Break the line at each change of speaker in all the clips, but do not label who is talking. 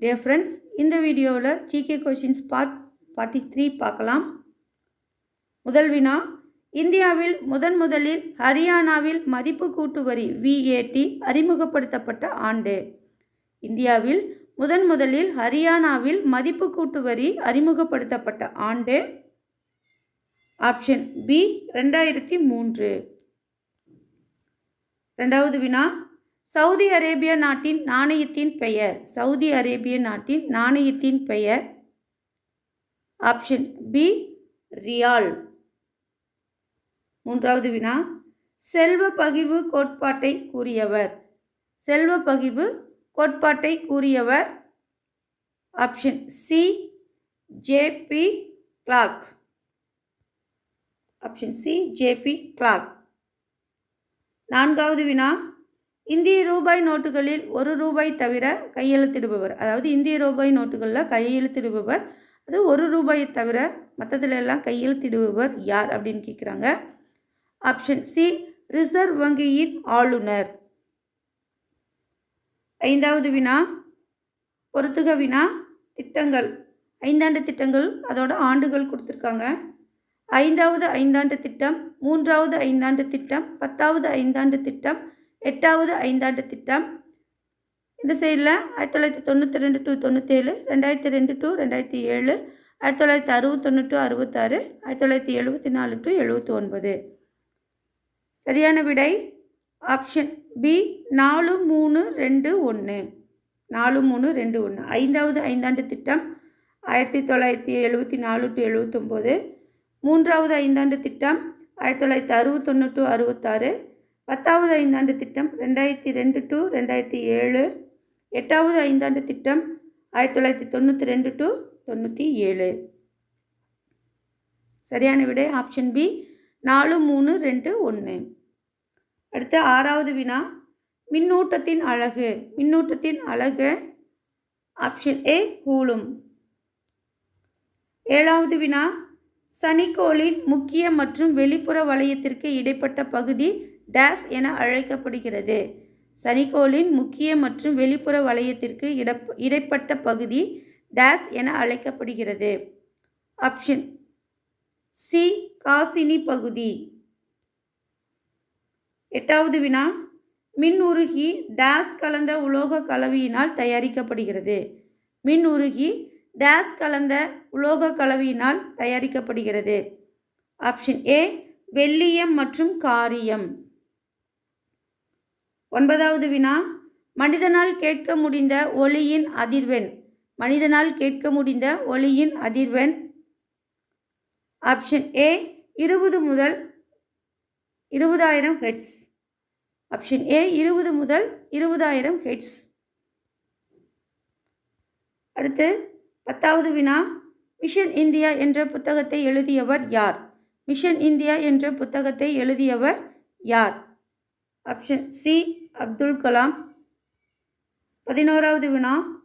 Dear friends இந்த வீடியோவில் GK questions part forty three பார்க்கலாம். முதல் வினா இந்தியாவில் முதன் முதலில் ஹரியானாவில் மதிப்பு கூட்டு வரி விஏடி அறிமுகப்படுத்தப்பட்ட ஆண்டு. இந்தியாவில் முதன் முதலில் ஹரியானாவில் மதிப்பு கூட்டு வரி அறிமுகப்படுத்தப்பட்ட ஆண்டு. ஆப்ஷன் பி ரெண்டாயிரத்தி மூன்று. ரெண்டாவது வினா சவுதி அரேபிய நாட்டின் நாணயத்தின் பெயர். சவுதி அரேபிய நாட்டின் நாணயத்தின் பெயர் ஆப்ஷன் பி ரியால். மூன்றாவது வினா செல்வ பகிர்வு கோட்பாட்டை கூறியவர். செல்வ பகிர்வு கோட்பாட்டை கூறியவர் option C JB Clark option C JB Clark நான்காவது வினா இந்திய ரூபாய் நோட்டுகளில் ஒரு ரூபாய் தவிர கையெழுத்திடுபவர். அதாவது இந்திய ரூபாய் நோட்டுகளில் கையெழுத்திடுபவர். அது ஒரு ரூபாயை தவிர மற்றதுல எல்லாம் கையெழுத்திடுபவர் யார் அப்படின்னு கேட்குறாங்க ஆப்ஷன் சி ரிசர்வ் வங்கியின் ஆளுநர். ஐந்தாவது வினா பொறுத்துக வினா திட்டங்கள். ஐந்தாண்டு திட்டங்கள் அதோட ஆண்டுகள் கொடுத்துருக்காங்க. ஐந்தாவது ஐந்தாண்டு திட்டம் மூன்றாவது ஐந்தாண்டு திட்டம் பத்தாவது ஐந்தாண்டு திட்டம் எட்டாவது ஐந்தாண்டு திட்டம். இந்த சைடில் ஆயிரத்தி தொள்ளாயிரத்தி தொண்ணூற்றி ரெண்டு டு தொண்ணூற்றேழு ரெண்டாயிரத்தி ரெண்டு டு ரெண்டாயிரத்தி ஏழு ஆயிரத்தி தொள்ளாயிரத்தி அறுபத்தொன்று டு அறுபத்தாறு ஆயிரத்தி தொள்ளாயிரத்தி எழுபத்தி நாலு டு எழுபத்தி ஒன்பது சரியான விடை ஆப்ஷன் பி நாலு மூணு ரெண்டு ஒன்று. நாலு மூணு ரெண்டு ஒன்று. ஐந்தாவது ஐந்தாண்டு திட்டம் ஆயிரத்தி தொள்ளாயிரத்தி எழுபத்தி நாலு டு எழுபத்தொம்போது மூன்றாவது ஐந்தாண்டு திட்டம் ஆயிரத்தி தொள்ளாயிரத்தி அறுபத்தொன்று டு அறுபத்தாறு பத்தாவது ஐந்தாண்டு திட்டம் ரெண்டாயிரத்தி ரெண்டு டு ரெண்டாயிரத்தி ஏழு. எட்டாவது ஐந்தாண்டு திட்டம் ஆயிரத்தி தொள்ளாயிரத்தி தொண்ணூற்றி ரெண்டு டு தொண்ணூற்றி ஏழு. சரியான விடை ஆப்ஷன் பி நாலு மூணு ரெண்டு ஒன்று அடுத்து ஆறாவது வினா மின்னூட்டத்தின் அழகு. மின்னூட்டத்தின் அழகு ஆப்ஷன் ஏ கூலும். ஏழாவது வினா சனிக்கோளின் முக்கிய மற்றும் வெளிப்புற வளையத்திற்கு இடைப்பட்ட பகுதி டேஸ் என அழைக்கப்படுகிறது. சனிக்கோளின் முக்கிய மற்றும் வெளிப்புற வளையத்திற்கு இடப் இடைப்பட்ட பகுதி டேஸ் என அழைக்கப்படுகிறது. ஆப்ஷன் சி காசினி பகுதி. எட்டாவது வினா. மின் உருகி டேஸ் கலந்த உலோக கலவையினால் தயாரிக்கப்படுகிறது. மின் உருகி டேஸ் கலந்த உலோக கலவையினால் தயாரிக்கப்படுகிறது. ஆப்ஷன் ஏ வெள்ளியம் மற்றும் காரியம். ஒன்பதாவது வினா. மனிதனால் கேட்க முடிந்த ஒளியின் அதிர்வெண். மனிதனால் கேட்க முடிந்த ஒளியின் அதிர்வெண். ஆப்ஷன் ஏ இருபது முதல் இருபதாயிரம் ஹெட்ஸ் ஆப்ஷன் ஏ இருபது முதல் இருபதாயிரம் ஹெட்ஸ் அடுத்து பத்தாவது வினா. மிஷன் இந்தியா என்ற புத்தகத்தை எழுதியவர் யார்? மிஷன் இந்தியா என்ற புத்தகத்தை எழுதியவர் யார்? Option C Abdul Kalam. பதினோராவது வினா.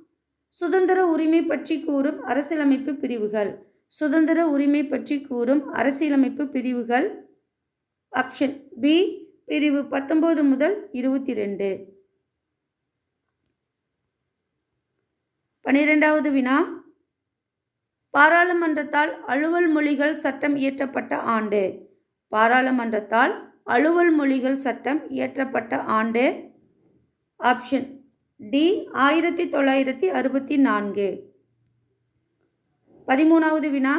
சுதந்திர உரிமை பற்றி கூறும் அரசியலமைப்பு பிரிவுகள். சுதந்திர உரிமை பற்றி கூறும் அரசியலமைப்பு பிரிவுகள். ஆப்ஷன் பி பிரிவு பத்தொம்போது முதல் இருபத்தி ரெண்டு பனிரெண்டாவது வினா. பாராளுமன்றத்தால் அலுவல் மொழிகள் சட்டம் இயற்றப்பட்ட ஆண்டு. பாராளுமன்றத்தால் அலுவல் மொழிகள் சட்டம் இயற்றப்பட்ட ஆண்டு. ஆப்ஷன் டி ஆயிரத்தி தொள்ளாயிரத்தி அறுபத்தி நான்கு. பதிமூணாவது வினா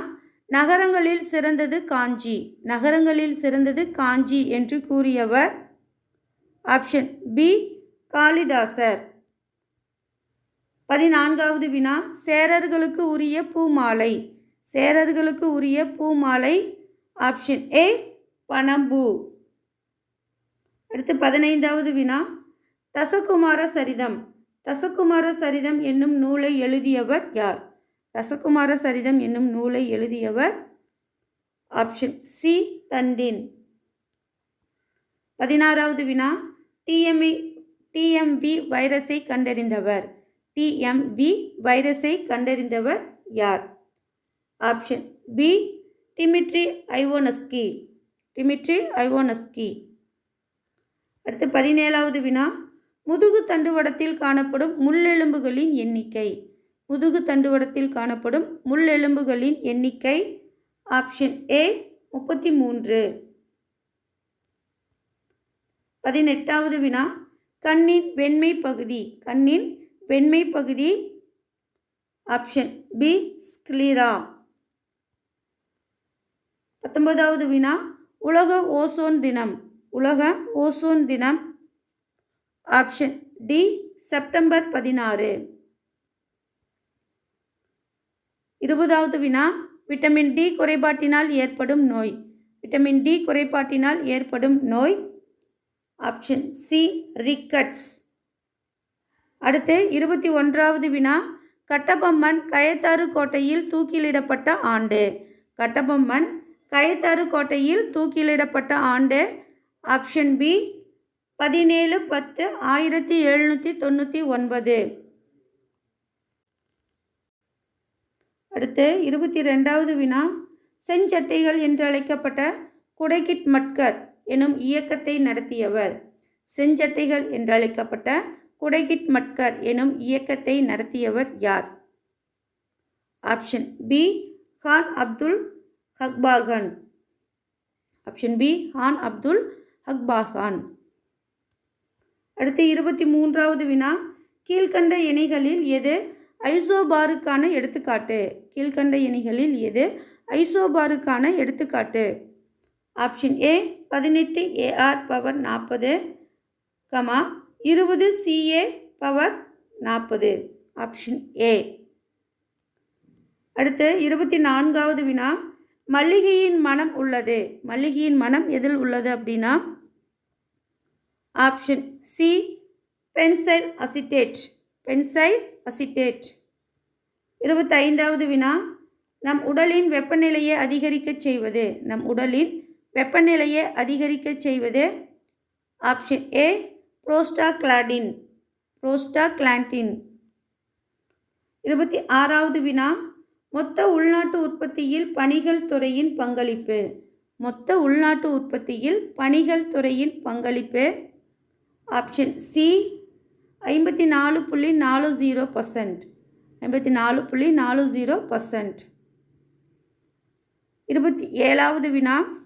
நகரங்களில் சிறந்தது காஞ்சி. நகரங்களில் சிறந்தது காஞ்சி என்று கூறியவர் ஆப்ஷன் பி காளிதாசர். பதினான்காவது வினா சேரர்களுக்கு உரிய பூமாலை. சேரர்களுக்கு உரிய பூமாலை. ஆப்ஷன் ஏ பனம்பூ. அடுத்து பதினைந்தாவது வினா. தசகுமார சரிதம். தசகுமார சரிதம் என்னும் நூலை எழுதியவர் யார்? தசகுமார சரிதம் என்னும் நூலை எழுதியவர் ஆப்ஷன் சி. தண்டின். பதினாறாவது வினா. டிஎம்இ டிஎம்வி வைரஸை கண்டறிந்தவர். டிஎம்வி வைரஸை கண்டறிந்தவர் யார்? Option B. Dmitri Ivanovsky. Dmitri Ivanovsky. அடுத்து பதினேழாவது வினா. முதுகு தண்டுவடத்தில் காணப்படும் முள்ளெலும்புகளின் எண்ணிக்கை. முதுகு தண்டுவடத்தில் காணப்படும் முள்ளெலும்புகளின் எண்ணிக்கை. ஆப்ஷன் ஏ முப்பத்தி மூன்று பதினெட்டாவது வினா. கண்ணின் வெண்மை பகுதி. கண்ணின் வெண்மை பகுதி. ஆப்ஷன் பி ஸ்க்லீரா பத்தொன்பதாவது வினா. உலக ஓசோன் தினம். உலக ஓசோன் தினம். ஆப்ஷன் டி செப்டம்பர் பதினாறு. இருபதாவது வினா விட்டமின் டி குறைபாட்டினால் ஏற்படும் நோய். விட்டமின் டி குறைபாட்டினால் ஏற்படும் நோய். ஆப்ஷன் சி ரிக்கட்ஸ் அடுத்து இருபத்தி ஒன்றாவது வினா கட்டபொம்மன் கயத்தாறு கோட்டையில் தூக்கிலிடப்பட்ட ஆண்டு. கட்டபொம்மன் கயத்தாறு கோட்டையில் தூக்கிலிடப்பட்ட ஆண்டு ஆப்ஷன் பி பதினேழு பத்து ஆயிரத்தி எழுநூற்றி தொண்ணூற்றி ஒன்பது. அடுத்து இருபத்தி ரெண்டாவது வினா செஞ்சட்டைகள் என்று அழைக்கப்பட்ட குடைகிட் மட்கர் எனும் இயக்கத்தை நடத்தியவர். செஞ்சட்டைகள் என்று அழைக்கப்பட்ட குடைகிட் மட்கர் எனும் இயக்கத்தை நடத்தியவர் யார்? Option B Khan Abdul Ghaffarkhan option B Khan Abdul Ghaffarkhan அடுத்து இருபத்தி மூன்றாவது வினா கீழ்கண்ட இணைகளில் எது ஐசோபாருக்கான எடுத்துக்காட்டு? கீழ்கண்ட இணைகளில் எது ஐசோபாருக்கான எடுத்துக்காட்டு? ஆப்ஷன் ஏ பதினெட்டு ஏஆர் பவர் நாற்பது கமா இருபது சிஏ பவர் நாற்பது. Option A. அடுத்து இருபத்தி நான்காவது வினா மல்லிகையின் மனம் உள்ளது. மல்லிகையின் மனம் எதில் உள்ளது அப்படின்னா option C benzyl acetate benzyl acetate இருபத்தைந்தாவது வினா நம் உடலின் வெப்பநிலையை அதிகரிக்கச் செய்வது. நம் உடலின் வெப்பநிலையை அதிகரிக்கச் செய்வது ஆப்ஷன் ஏ புரோஸ்டாக்ளாடின் புரோஸ்டாக்ளாண்டின் இருபத்தி ஆறாவது வினா மொத்த உள்நாட்டு உற்பத்தியில் பணிகள் துறையின் பங்களிப்பு. மொத்த உள்நாட்டு உற்பத்தியில் பணிகள் துறையின் பங்களிப்பு. ஆப்ஷன் சி ஐம்பத்தி நாலு புள்ளி நாலு ஜீரோ பர்சன்ட் ஐம்பத்தி நாலு புள்ளி நாலு ஜீரோ பர்சன்ட் இருபத்தி ஏழாவது வினா.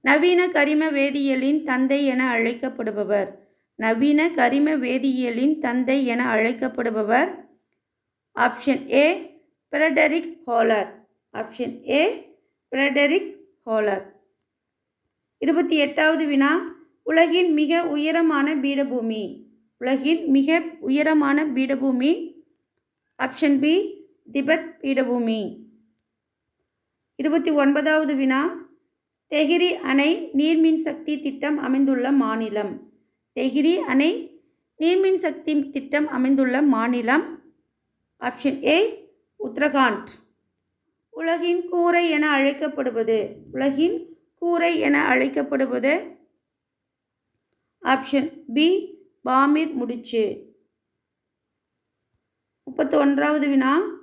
நவீன கரிம வேதியியலின் தந்தை என அழைக்கப்படுபவர். நவீன கரிம வேதியியலின் தந்தை என அழைக்கப்படுபவர். Option A Friedrich Wohler option A Friedrich Wohler இருபத்தி எட்டாவது வினா. உலகின் மிக உயரமான பீடபூமி. உலகின் மிக உயரமான பீடபூமி. ஆப்ஷன் பி திபெத் பீடபூமி. இருபத்தி ஒன்பதாவது வினா. தெஹிரி அணை நீர்மின் சக்தி திட்டம் அமைந்துள்ள மாநிலம். தெஹிரி அணை நீர்மின் சக்தி திட்டம் அமைந்துள்ள மாநிலம். Option A Uttarakhand. உலகின் கூரை என அழைக்கப்படுவது. உலகின் கூரை என அழைக்கப்படுவது. ஆப்ஷன் பி பாமிர் முடிச்சு. முப்பத்தி ஒன்றாவது வினா.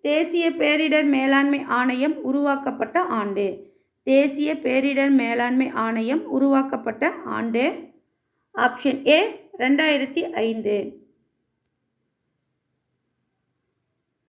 தேசிய பேரிடர் மேலாண்மை ஆணையம் உருவாக்கப்பட்ட ஆண்டு. தேசிய பேரிடர் மேலாண்மை ஆணையம் உருவாக்கப்பட்ட ஆண்டு. ஆப்ஷன் ஏ ரெண்டாயிரத்தி ஐந்து.